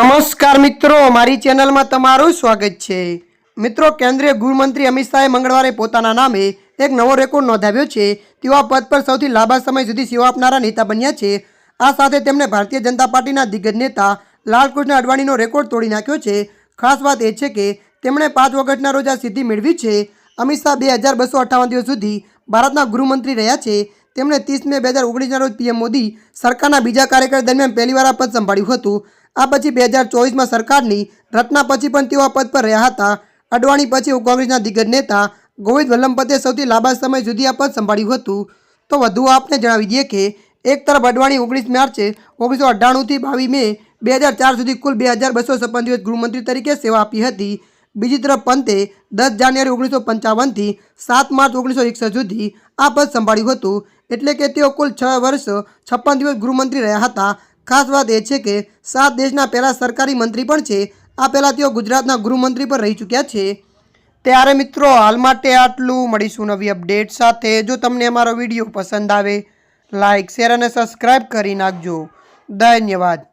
નમસ્કાર મિત્રો, મારી ચેનલમાં તમારું સ્વાગત છે. મિત્રો, કેન્દ્રીય ગૃહમંત્રી અમિત શાહે મંગળવારે પોતાના નામે એક નવો રેકોર્ડ નોંધાવ્યો છે. તેઓ આ પદ પર સૌથી લાંબા સમય સુધી સેવા આપનારા નેતા બન્યા છે. આ સાથે તેમણે ભારતીય જનતા પાર્ટીના દિગ્ગજ નેતા લાલકૃષ્ણ અડવાણીનો રેકોર્ડ તોડી નાખ્યો છે. ખાસ વાત એ છે કે તેમણે પાંચ ઓગસ્ટના રોજ આ સિદ્ધિ મેળવી છે. અમિત શાહ બે હજાર બસો અઠ્ઠાવન દિવસ સુધી ભારતના ગૃહમંત્રી રહ્યા છે. તેમણે ત્રીસ મે બે હજાર ઓગણીસના રોજ પીએમ મોદી સરકારના બીજા કાર્યકાળ દરમિયાન પહેલીવાર આ પદ સંભાળ્યું હતું. આ પછી બે હજાર ચોવીસમાં સરકારની રચના પછી પણ તેઓ આ પદ પર રહ્યા હતા. અડવાણી પછી કોંગ્રેસના દિગ્ગજ નેતા ગોવિંદ વલ્લભ પતે સૌથી લાંબા સમય સુધી આ પદ સંભાળ્યું હતું. તો વધુ આપને જણાવી દઈએ કે એક તરફ અડવાણી ઓગણીસ માર્ચે ઓગણીસો અઠ્ઠાણુંથી બાવીસ મે બે હજાર ચાર સુધી કુલ બે હજાર બસો છપ્પન દિવસ ગૃહમંત્રી તરીકે સેવા આપી હતી. બીજી તરફ પંતે દસ જાન્યુઆરી ઓગણીસો પંચાવનથી સાત માર્ચ ઓગણીસો એકસઠ સુધી આ પદ સંભાળ્યું હતું. એટલે કે તેઓ કુલ છ વર્ષ છપ્પન દિવસ ગૃહમંત્રી રહ્યા હતા. ખાસ વાત એ છે કે સાત દેશના પહેલાં સરકારી મંત્રી પણ છે. આ પહેલાં તેઓ ગુજરાતના ગૃહમંત્રી પણ રહી ચૂક્યા છે. ત્યારે મિત્રો, હાલ માટે આટલું. મળીશું નવી અપડેટ સાથે. જો તમને અમારો વીડિયો પસંદ આવે લાઇક શેર અને સબસ્ક્રાઈબ કરી નાખજો. ધન્યવાદ.